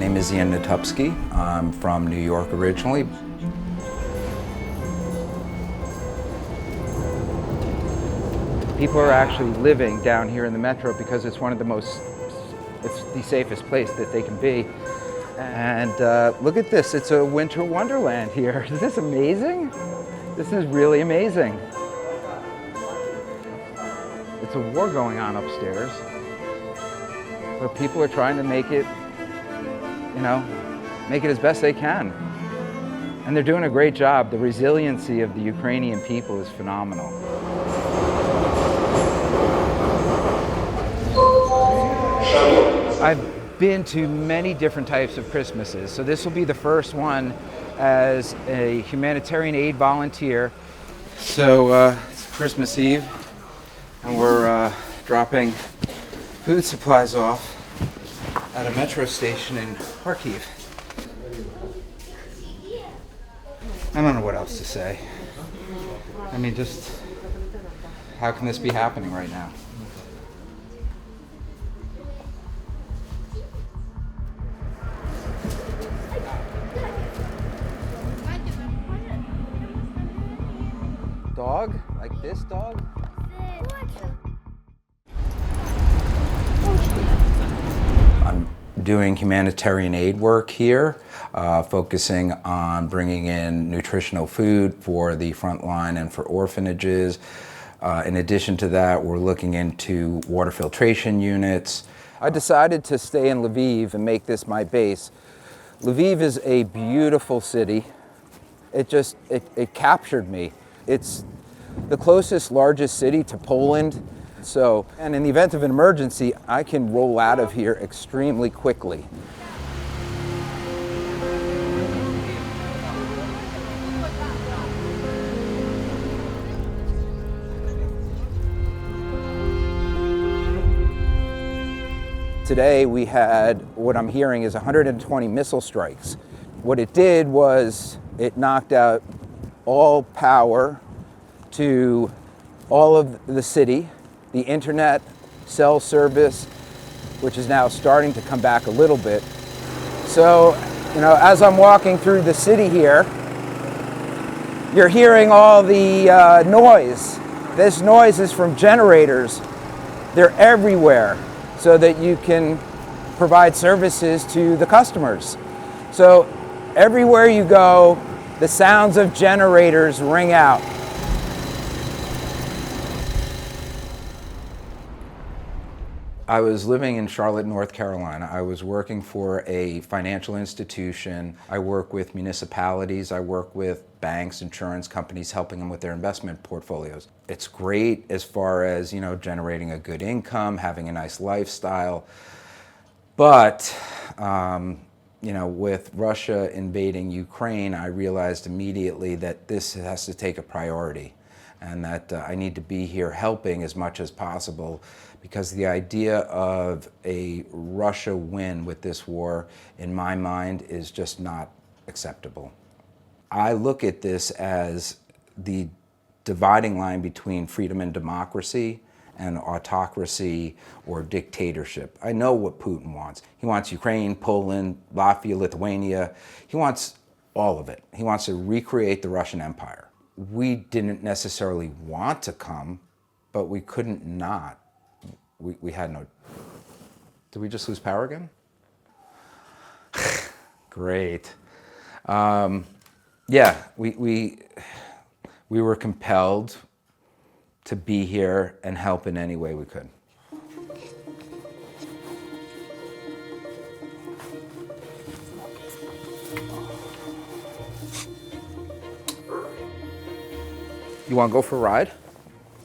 My name is Ian Natupski. I'm from New York originally. People are actually living down here in the metro because it's one of the most, it's the safest place that they can be. And uh, look at this, it's a winter wonderland here. Is this amazing? This is really amazing. It's a war going on upstairs. But people are trying to make it, you know, make it as best they can. And they're doing a great job. The resiliency of the Ukrainian people is phenomenal. I've been to many different types of Christmases, so this will be the first one as a humanitarian aid volunteer. So uh, it's Christmas Eve, and we're uh, dropping food supplies off at a metro station in Kharkiv. I don't know what else to say. I mean, just how can this be happening right now? Dog? Like this dog? Doing humanitarian aid work here, uh, focusing on bringing in nutritional food for the front line and for orphanages. Uh, in addition to that, we're looking into water filtration units. I decided to stay in Lviv and make this my base. Lviv is a beautiful city. It just it, it captured me. It's the closest largest city to Poland. So, and in the event of an emergency, I can roll out of here extremely quickly. Today we had what I'm hearing is 120 missile strikes. What it did was it knocked out all power to all of the city, the internet, cell service, which is now starting to come back a little bit. So, you know, as I'm walking through the city here, you're hearing all the uh, noise. This noise is from generators. They're everywhere so that you can provide services to the customers. So everywhere you go, the sounds of generators ring out. I was living in Charlotte, North Carolina. I was working for a financial institution. I work with municipalities. I work with banks, insurance companies, helping them with their investment portfolios. It's great as far as, you know, generating a good income, having a nice lifestyle. But, um, you know, with Russia invading Ukraine, I realized immediately that this has to take a priority and that uh, I need to be here helping as much as possible because the idea of a Russia win with this war, in my mind, is just not acceptable. I look at this as the dividing line between freedom and democracy and autocracy or dictatorship. I know what Putin wants. He wants Ukraine, Poland, Latvia, Lithuania. He wants all of it. He wants to recreate the Russian Empire. We didn't necessarily want to come, but we couldn't not we, we had no. Did we just lose power again? Great. Um, yeah, we, we, we were compelled to be here and help in any way we could. You want to go for a ride?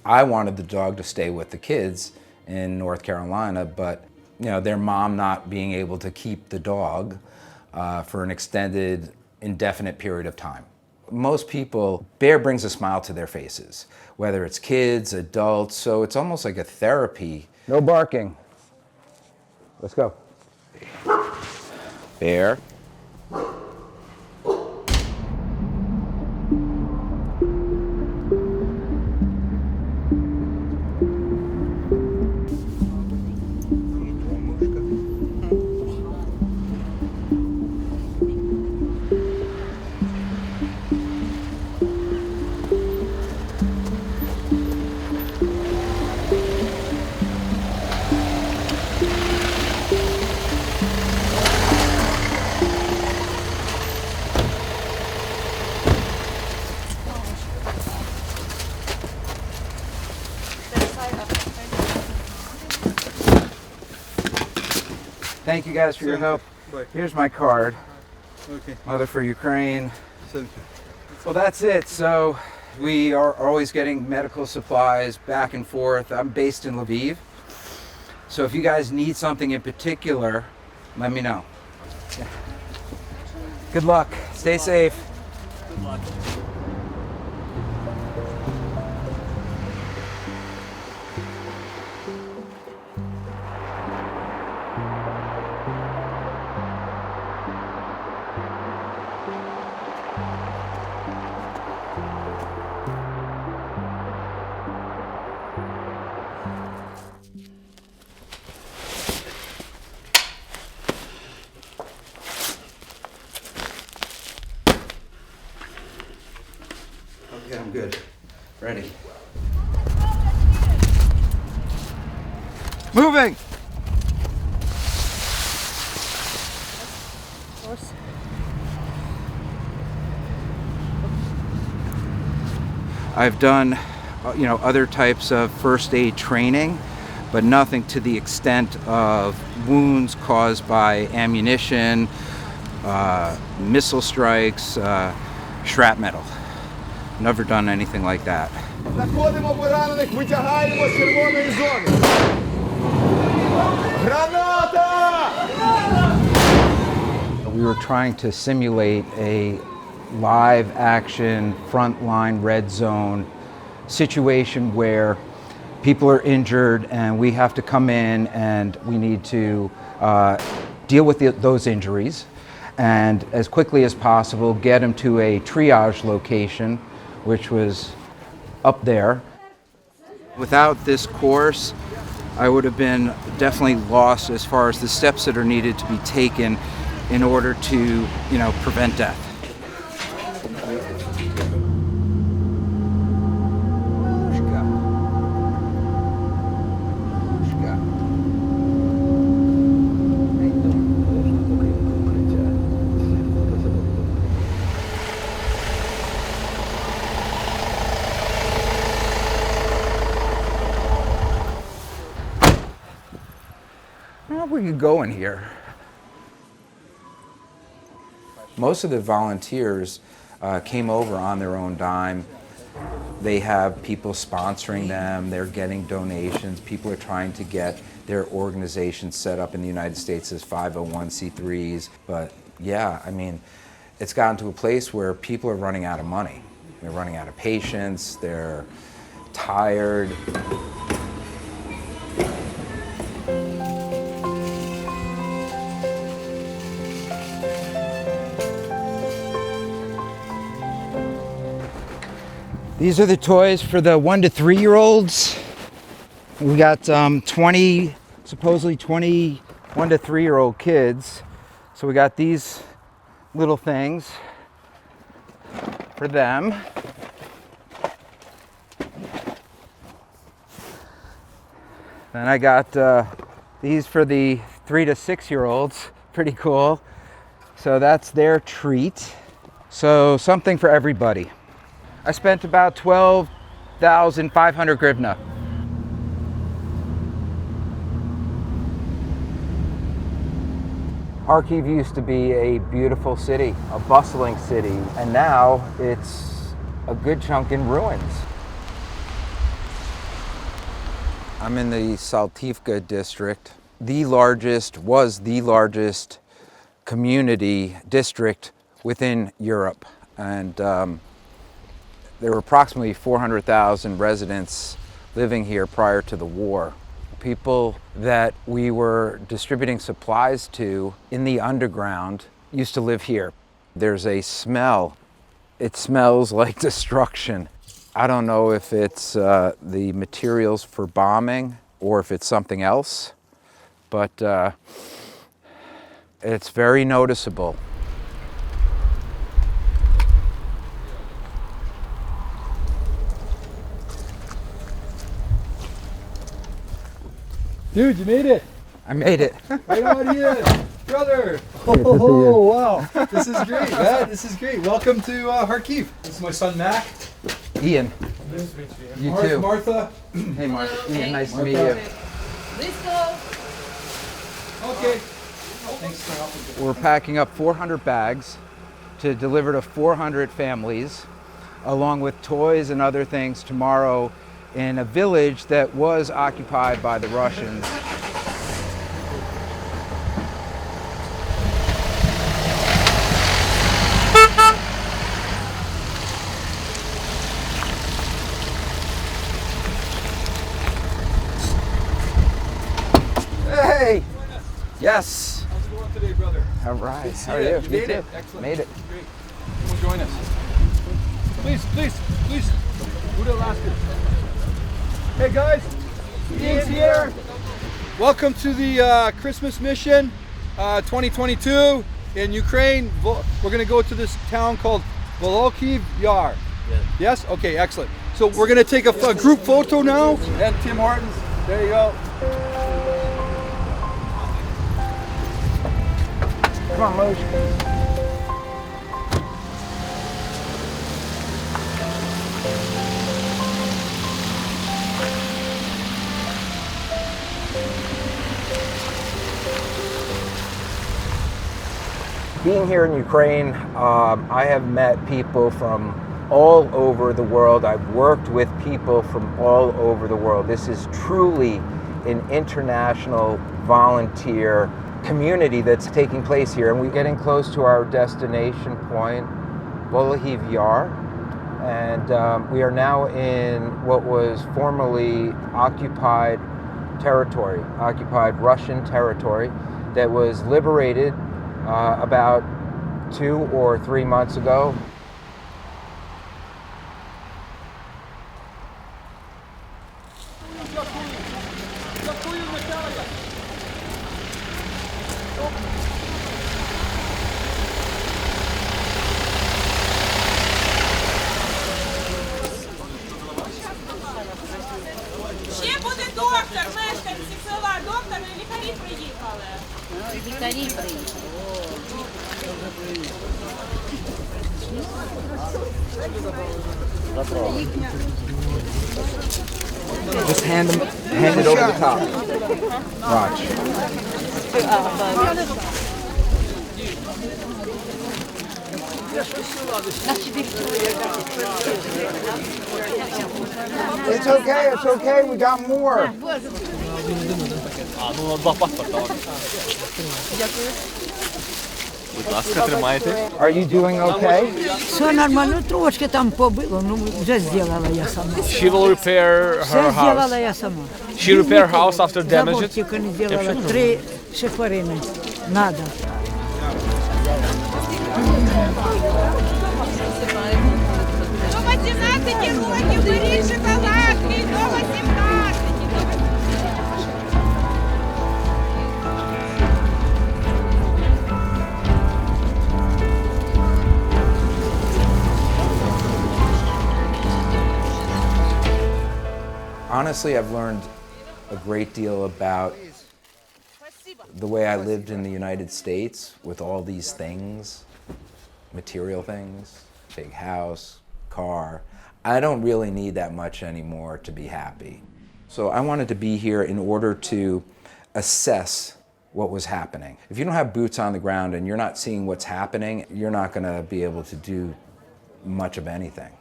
I wanted the dog to stay with the kids in North Carolina, but you know, their mom not being able to keep the dog uh, for an extended, indefinite period of time. Most people, bear brings a smile to their faces, whether it's kids, adults, so it's almost like a therapy. No barking. Let's go. Bear. Thank you guys for your help. Here's my card. Okay. Mother for Ukraine. Well, that's it. So we are always getting medical supplies back and forth. I'm based in Lviv. So if you guys need something in particular, let me know. Yeah. Good luck. Stay safe. Okay, Moving! I've done, uh, you know, other types of first aid training, but nothing to the extent of wounds caused by ammunition, uh, missile strikes, uh, shrapnel. Never done anything like that. We were trying to simulate a live action frontline red zone situation where people are injured and we have to come in and we need to uh, deal with the, those injuries and as quickly as possible get them to a triage location, which was up there. Without this course, I would have been definitely lost as far as the steps that are needed to be taken in order to, you know, prevent death. Know if we could go in here. Most of the volunteers uh, came over on their own dime. They have people sponsoring them, they're getting donations, people are trying to get their organizations set up in the United States as 501c3s. But yeah, I mean, it's gotten to a place where people are running out of money. They're running out of patience, they're tired. These are the toys for the one to three year olds. We got um, 20, supposedly 21 to three year old kids. So we got these little things for them. Then I got uh, these for the three to six year olds. Pretty cool. So that's their treat. So something for everybody. I spent about 12,500 grivna. Kharkiv used to be a beautiful city, a bustling city, and now it's a good chunk in ruins. I'm in the Saltivka district. The largest, was the largest community district within Europe. And um, there were approximately 400,000 residents living here prior to the war. People that we were distributing supplies to in the underground used to live here. There's a smell. It smells like destruction. I don't know if it's uh, the materials for bombing or if it's something else, but uh, it's very noticeable. Dude, you made it. I made it. Right on here, brother. Oh, wow. This is great, man. This is great. Welcome to uh, Kharkiv. This is my son Mac. Ian. You Mar- too. Martha. Hey, Mark. Ian, nice to meet you. Let's go. Okay. We're packing up 400 bags to deliver to 400 families, along with toys and other things tomorrow in a village that was occupied by the Russians. Hey! Yes! How's it going today, brother? All right. How are you. you? Made it. Excellent. Made it. Great. Come join us. Please, please, please. Buddha Alaska. Hey guys, Ian's here. Welcome to the uh, Christmas mission uh, 2022 in Ukraine. We're going to go to this town called Volokhiv Yar. Yes. Okay. Excellent. So we're going to take a, a group photo now. And Tim Hortons. There you go. Come on, Moshe. Being here in Ukraine, um, I have met people from all over the world. I've worked with people from all over the world. This is truly an international volunteer community that's taking place here. And we're getting close to our destination point, Volohiv Yar. And um, we are now in what was formerly occupied territory, occupied Russian territory that was liberated uh, about two or three months ago. Just hand them, hand it over the top. Watch. It's okay, it's okay, we got more. Будь ласка, тримайте. Are you doing okay? Все нормально, трошки там побило, ну вже зробила я сама. She will repair Все her зробила я сама. She repair house after Забор damage. тільки не зробила, три шиферини. Надо. До 18 років беріть Honestly, I've learned a great deal about the way I lived in the United States with all these things, material things, big house, car. I don't really need that much anymore to be happy. So I wanted to be here in order to assess what was happening. If you don't have boots on the ground and you're not seeing what's happening, you're not going to be able to do much of anything.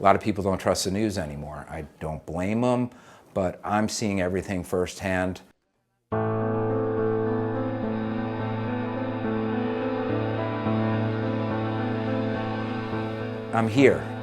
A lot of people don't trust the news anymore. I don't blame them, but I'm seeing everything firsthand. I'm here.